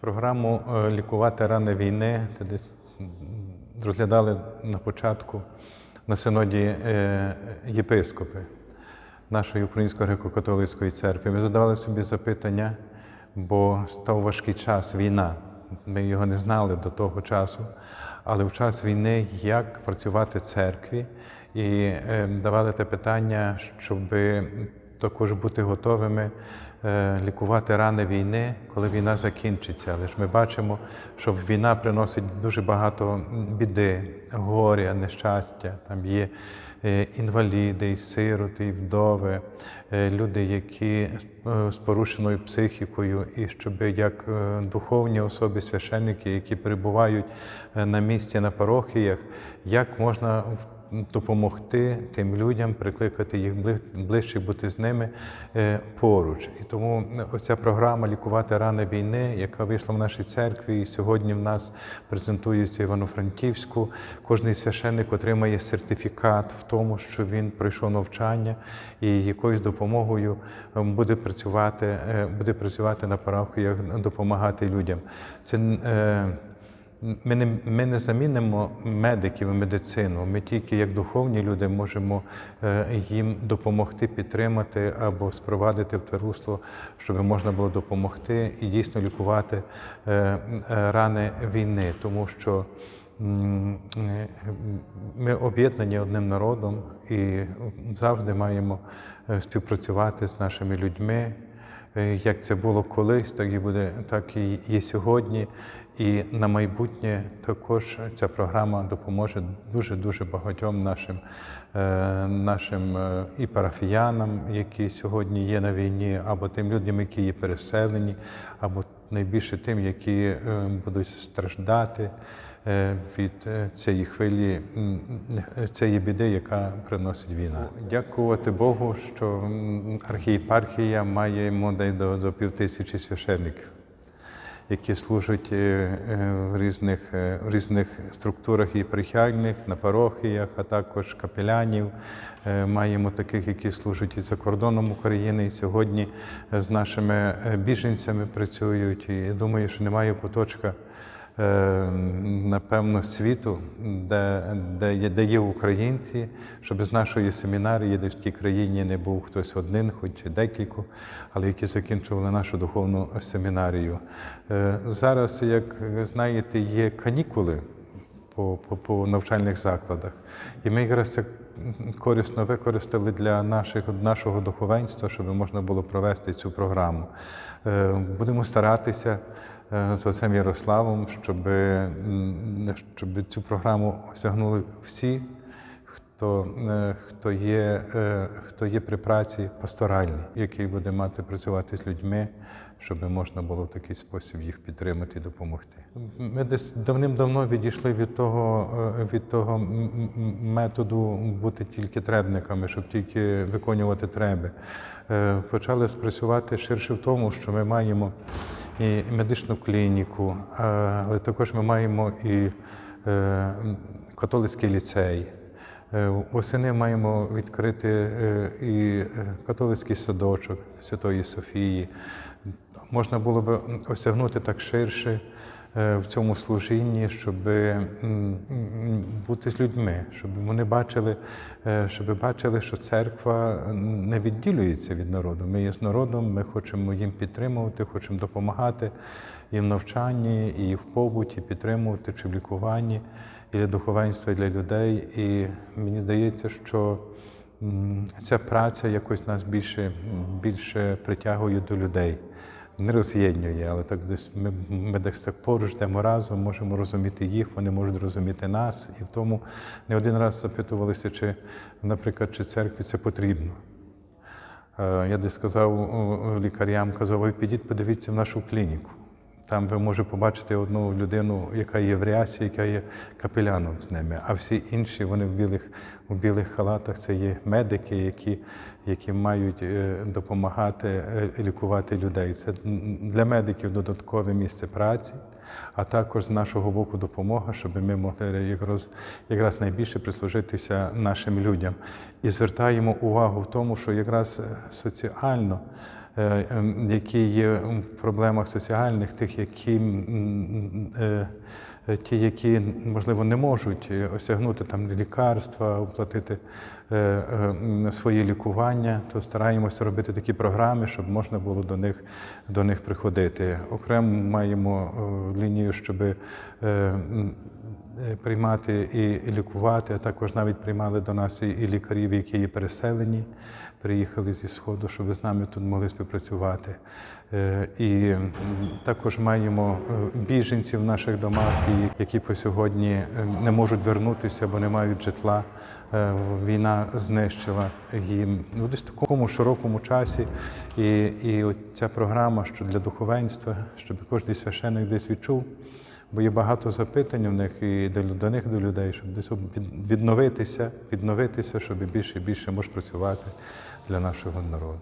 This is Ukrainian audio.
Програму е, лікувати рани війни розглядали на початку на синоді е, єпископи нашої Української греко-католицької церкви. Ми задавали собі запитання, бо став важкий час війна. Ми його не знали до того часу. Але в час війни як працювати церкві і е, давали те питання, щоб також бути готовими е, лікувати рани війни, коли війна закінчиться. Але ж ми бачимо, що війна приносить дуже багато біди, горя, нещастя. Там є е, інваліди, і сироти, і вдови, е, люди, які з порушеною психікою, і щоб як духовні особи, священники, які перебувають на місці на парохіях, як можна допомогти тим людям, прикликати їх ближче, бути з ними е, поруч. І тому оця програма Лікувати рани війни, яка вийшла в нашій церкві, і сьогодні в нас презентується Івано-Франківську. Кожний священник отримає сертифікат в тому, що він пройшов навчання і якоюсь допомогою е, буде працювати, е, буде працювати на парахіях, допомагати людям. Це е, ми не, ми не замінимо медиків і медицину. Ми тільки як духовні люди можемо е, їм допомогти, підтримати або спровадити в те русло, щоб можна було допомогти і дійсно лікувати е, е, рани війни, тому що ми об'єднані одним народом і завжди маємо співпрацювати з нашими людьми. Е, Як це було колись, так і буде, так і є сьогодні. І на майбутнє також ця програма допоможе дуже дуже багатьом нашим, е, нашим е, і парафіянам, які сьогодні є на війні, або тим людям, які є переселені, або найбільше тим, які е, будуть страждати е, від е, цієї хвилі, цієї біди, яка приносить війна. Дякувати Богу, що архієпархія має до, до півтисячі священників, які служать е, е, в різних, е, в різних структурах і прихильних, на парохіях, а також капелянів. Маємо таких, які служать і за кордоном України, і сьогодні з нашими біженцями працюють. І я думаю, що немає куточка е, напевно, світу, де, де, є, де є українці, щоб з нашої семінарії, де в тій країні не був хтось один, хоч декілька, але які закінчували нашу духовну семінарію. Е, Зараз, як знаєте, є канікули по, по, по навчальних закладах. І ми якраз корисно використали для наших, нашого духовенства, щоб можна було провести цю програму. Е, Будемо старатися е, з отцем Ярославом, щоб, щоб цю програму осягнули всі, хто, е, хто, є, е, хто є при праці пасторальній, який буде мати працювати з людьми, щоб можна було в такий спосіб їх підтримати і допомогти. Ми десь давним-давно відійшли від того, е, від того методу бути тільки требниками, щоб тільки виконувати треби. Почали спрацювати ширше в тому, що ми маємо і медичну клініку, але також ми маємо і католицький ліцей. Е, Восени маємо відкрити е, і е, католицький садочок Святої Софії. Можна було б осягнути так ширше в цьому служінні, щоб бути з людьми, щоб вони бачили, щоб бачили, що церква не відділюється від народу. Ми є з народом, ми хочемо їм підтримувати, хочемо допомагати і в навчанні, і в побуті, підтримувати чи в лікуванні, і для духовенства, і для людей. І мені здається, що ця праця якось нас більше, більше притягує до людей. Не роз'єднує, але так десь ми, ми десь так поруч йдемо разом, можемо розуміти їх, вони можуть розуміти нас. І в тому не один раз запитувалися, чи, наприклад, чи церкві це потрібно. Е, Я десь сказав лікарям, казав, підіть, подивіться в нашу клініку. Там ви можете побачити одну людину, яка є в рясі, яка є капеляном з ними, а всі інші вони в білих, у білих халатах це є медики, які, які мають е, допомагати е, лікувати людей. Це для медиків додаткове місце праці, а також з нашого боку допомога, щоб ми могли якраз, якраз найбільше прислужитися нашим людям. І звертаємо увагу в тому, що якраз е, соціально які є в проблемах соціальних, тих, які е, е, ті, які можливо не можуть е, осягнути там лікарства, оплатити е, е, м, свої лікування, то стараємося робити такі програми, щоб можна було до них, до них приходити. Окремо маємо е, лінію, щоб е, е, приймати і лікувати, а також навіть приймали до нас і, лікарів, які є переселені, приїхали зі Сходу, щоб з нами тут могли співпрацювати. Е, І також маємо е, біженців в наших домах, які по сьогодні е, не можуть вернутися, бо не мають житла. Е, Війна знищила їм ну, десь в такому широкому часі. І, і от ця програма, що для духовенства, щоб кожен священник десь відчув. Бо є багато запитань у них і до, них, до людей, щоб відновитися, відновитися, щоб більше і більше може працювати для нашого народу.